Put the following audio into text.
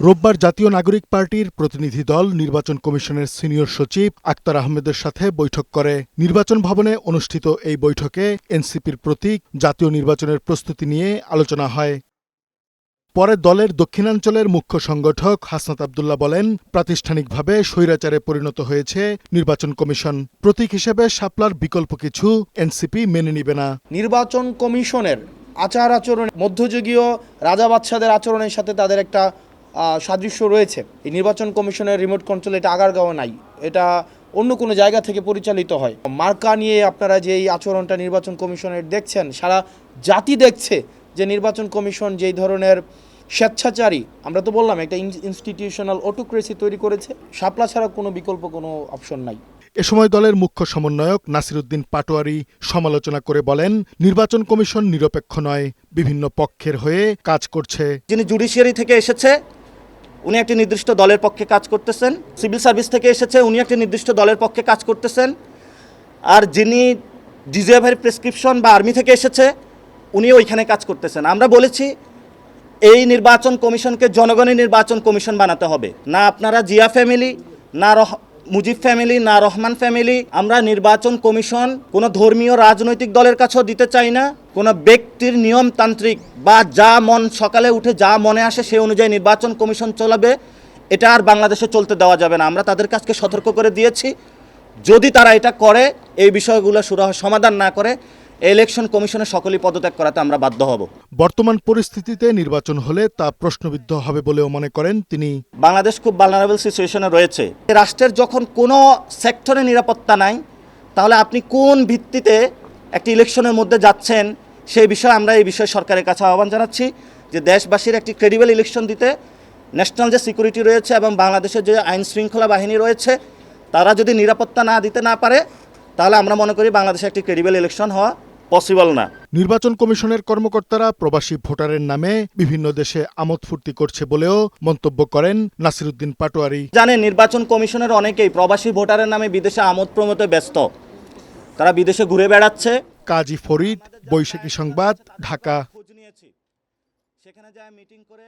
রোববার জাতীয় নাগরিক পার্টির প্রতিনিধি দল নির্বাচন কমিশনের সিনিয়র সচিব আক্তার আহমেদের সাথে বৈঠক করে। নির্বাচন ভবনে অনুষ্ঠিত এই বৈঠকে এনসিপির প্রতীক জাতীয় নির্বাচনের প্রস্তুতি নিয়ে আলোচনা হয়। পরে দলের দক্ষিণাঞ্চলের মুখ্য সংগঠক হাসনাত আবদুল্লাহ বলেন, প্রাতিষ্ঠানিকভাবে স্বৈরাচারে পরিণত হয়েছে নির্বাচন কমিশন। প্রতীক হিসেবে শাপলার বিকল্প কিছু এনসিপি মেনে নিবে না। নির্বাচন কমিশনের আচার আচরণ, মধ্যযুগীয় রাজা বাদশাদের আচরণের সাথে তাদের একটা সাদৃশ্য রয়েছে। এই নির্বাচন কমিশনের রিমোট কন্ট্রোল এটা আগারগাঁও নাই। এটা অন্য কোনো জায়গা থেকে পরিচালিত হয়। মার্কা নিয়ে আপনারা যে এই আচরণটা নির্বাচন কমিশনের দেখছেন, সারা জাতি দেখছে যে নির্বাচন কমিশন যেই ধরনের স্বেচ্ছাচারী, আমরা তো বললাম একটা ইনস্টিটিউশনাল অটোক্রেসি তৈরি করেছে। শাপলা ছাড়া কোনো বিকল্প কোনো অপশন নাই। এ সময় দলের মুখ্য সমন্বয়ক নাসিরুদ্দিন পাটোয়ারি সমালোচনা করে বলেন, নির্বাচন কমিশন নিরপেক্ষ নয়, বিভিন্ন পক্ষের হয়ে কাজ করছে। যিনি জুডিশিয়ারি থেকে এসেছে, উনি একটি নির্দিষ্ট দলের পক্ষে কাজ করতেছেন। সিভিল সার্ভিস থেকে এসেছে, উনি একটি নির্দিষ্ট দলের পক্ষে কাজ করতেছেন। আর যিনি ডিজিএফের প্রেসক্রিপশন বা আর্মি থেকে এসেছে উনি ওইখানে কাজ করতেছেন। আমরা বলেছি, এই নির্বাচন কমিশনকে জনগণের নির্বাচন কমিশন বানাতে হবে। না আপনারা জিয়া ফ্যামিলি, না মুজিব ফ্যামিলি, না রহমান ফ্যামিলি, আমরা নির্বাচন কমিশন কোনো ধর্মীয় রাজনৈতিক দলের কাছেও দিতে চাই না। কোনো ব্যক্তির নিয়মতান্ত্রিক বা যা মন, সকালে উঠে যা মনে আসে সেই অনুযায়ী নির্বাচন কমিশন চলাবে। এটা আর বাংলাদেশে চলতে দেওয়া যাবে না। আমরা তাদের কাছকে সতর্ক করে দিয়েছি। যদি তারা এটা করে, এই বিষয়গুলো সুরাহ সমাধান না করে ইলেকশন কমিশনের সকলেই পদত্যাগ করাতে আমরা বাধ্য হব। বর্তমান পরিস্থিতিতে নির্বাচন হলে তা প্রশ্নবিদ্ধ হবে বলেও মনে করেন তিনি। বাংলাদেশ খুব ভালনারেবল সিচুয়েশনে রয়েছে। রাষ্ট্রের যখন কোনো সেক্টরে নিরাপত্তা নাই তাহলে আপনি কোন ভিত্তিতে একটি ইলেকশনের মধ্যে যাচ্ছেন সেই বিষয়ে আমরা এই বিষয়ে সরকারের কাছে আহ্বান জানাচ্ছি যে দেশবাসীর একটি ক্রেডিবল ইলেকশন দিতে ন্যাশনাল যে সিকিউরিটি রয়েছে এবং বাংলাদেশের যে আইন শৃঙ্খলা বাহিনী রয়েছে তারা যদি নিরাপত্তা না দিতে না পারে তাহলে আমরা মনে করি বাংলাদেশে একটি ক্রেডিবল ইলেকশন হওয়া পসিবল না। নির্বাচন কমিশনের কর্মকর্তারা প্রবাসী ভোটারের নামে বিভিন্ন দেশে আমোদ ফুর্তি করছে বলেও মন্তব্য করেন নাসিরুদ্দিন পাটোয়ারি। জানেন নির্বাচন কমিশনের অনেকেই প্রবাসী ভোটারের নামে বিদেশে আমোদ প্রমোতে ব্যস্ত। তারা বিদেশে ঘুরে বেড়াচ্ছে। কাজী ফরিদ বৈশাখী সংবাদ ঢাকা। সেখানে যায় মিটিং করে